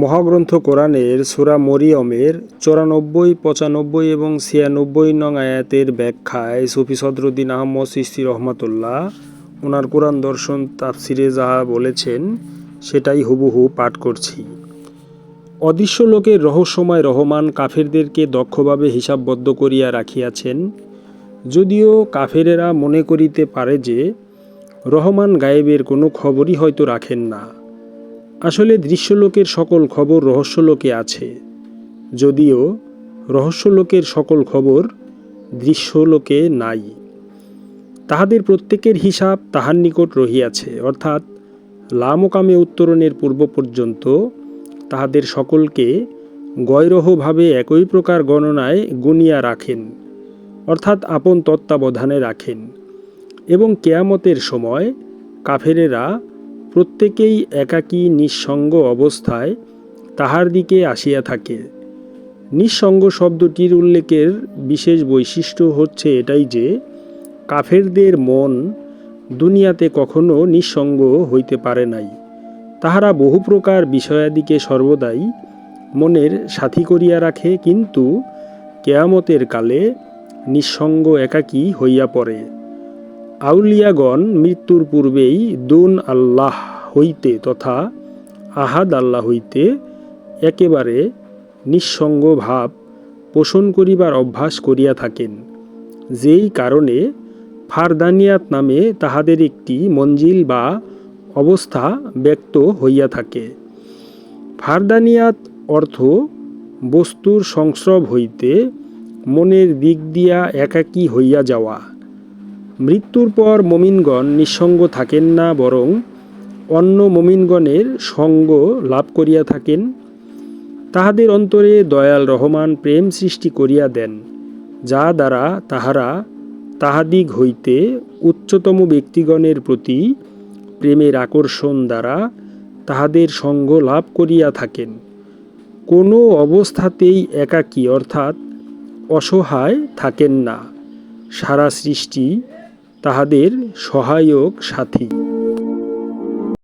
মহাগ্রন্থ কোরআনের সূরা মরিয়মের চৌরানব্বই, পঁচানব্বই এবং ছিয়ানব্বই নং আয়াতের ব্যাখ্যায় সুফি সদরুদ্দিন আহমদ সিস্তি রহমতুল্লাহ ওনার কোরআন দর্শন তাফসিরে যাহা বলেছেন, সেটাই হুবহু পাঠ করছি। অদৃশ্য লোকের রহস্যময় রহমান কাফেরদেরকে দক্ষভাবে হিসাববদ্ধ করিয়া রাখিয়াছেন। যদিও কাফেরেরা মনে করিতে পারে যে, রহমান গায়েবের কোনো খবরই হয়তো রাখেন না। আসলে দৃশ্যলোকের সকল খবর রহস্যলোকে আছে। যদিও রহস্যলোকের সকল খবর দৃশ্যলোকে নাই। তাহাদের প্রত্যেকের হিসাব তাহার নিকট রহিয়াছে, অর্থাৎ লামকামে উত্তরণের পূর্ব পর্যন্ত তাহাদের সকলকে গয়রহভাবে একই প্রকার গণনায় গুনিয়া রাখেন, অর্থাৎ আপন তত্ত্বাবধানে রাখেন এবং কেয়ামতের সময় কাফেরেরা প্রত্যেকেই একাকী নিঃসঙ্গ অবস্থায় তাহার দিকে আসিয়া থাকে। নিঃসঙ্গ শব্দটির উল্লেখের বিশেষ বৈশিষ্ট্য হচ্ছে এটাই যে, কাফেরদের মন দুনিয়াতে কখনো নিঃসঙ্গ হইতে পারে নাই। তাহারা বহু প্রকার বিষয়াদিকে সর্বদাই মনের সাথী করিয়া রাখে, কিন্তু কেয়ামতের কালে নিঃসঙ্গ একাকী হইয়া পড়ে। আউলিয়াগণ মৃত্যুর পূর্বেই দুন আল্লাহ হইতে তথা আহাদ আল্লাহ হইতে একেবারে নিঃসঙ্গ ভাব পোষণ করিবার অভ্যাস করিয়া থাকেন, যেই কারণে ফারদানিয়াত নামে তাহাদের একটি মঞ্জিল বা অবস্থা ব্যক্ত হইয়া থাকে। ফারদানিয়াত অর্থ বস্তুর সংস্রব হইতে মনের দিক দিয়া একাকী হইয়া যাওয়া। মৃত্যুর পর মমিনগণ নিঃসঙ্গ থাকেন না বরং অন্য মমিনগণের সঙ্গ লাভ করিয়া থাকেন। তাহাদের অন্তরে দয়াল রহমান প্রেম সৃষ্টি করিয়া দেন, যা দ্বারা তাহারা তাহাদিগ হইতে উচ্চতম ব্যক্তিগণের প্রতি প্রেমের আকর্ষণ দ্বারা তাহাদের সঙ্গ লাভ করিয়া থাকেন। কোনো অবস্থাতেই একাকী অর্থাৎ অসহায় থাকেন না। সারা সৃষ্টি তাহাদের সহায়ক সাথী।